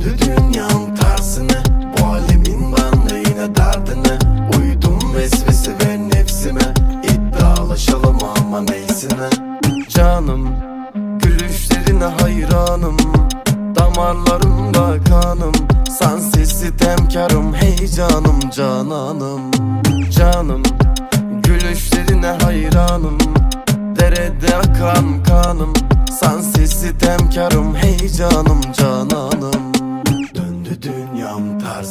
Döndü dünyanın tarzını Bu alemin bana yine dardını Uydum vesvese ve nefsime. İddialaşalım ama neysine Canım Gülüşlerine hayranım. Damarlarımda kanım. Sensiz sitemkarım heyecanım cananım. Canım Gülüşlerine hayranım. Derede akan kanım. Sensiz sitemkarım heyecanım cananım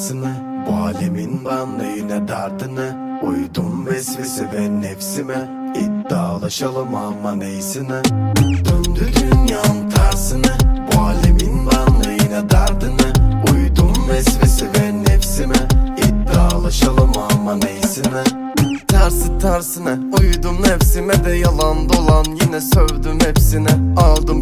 tersine Bu alemin ben yine derdine Uydum vesvese ve nefsime. İddialaşalım ama neysine? Döndü dünyam tersine Bu alemin ben yine derdine Uydum vesvese ve nefsime. İddialaşalım ama neysine? Tersi tersine uydum nefsime de yalan dolan Yine sövdüm hepsine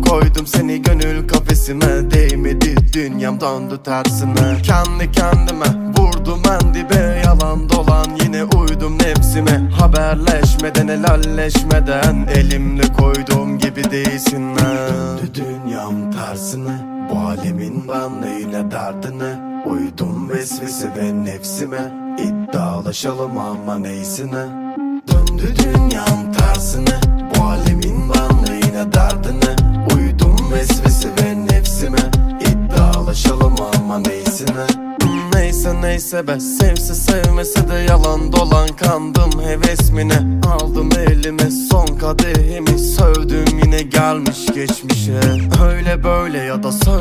koydum seni gönül kafesime. Değmedi dünyam döndü tersine Kendi kendime vurdum en dibe. Yalan dolan yine uydum nefsime. Haberleşmeden helalleşmeden Elimle koyduğum gibi değilsin Döndü dünyam tersine Bu alemin ben yine derdine? Uydum vesvese ve nefsime. İddialaşalım ama neysine Döndü dünyam tersine Hmm, Neyse neyse be Sevse sevmese de yalan dolan Kandım hevesmine Aldım elime son kadehimi Sövdüm yine gelmiş geçmişe. Öyle böyle ya da söyle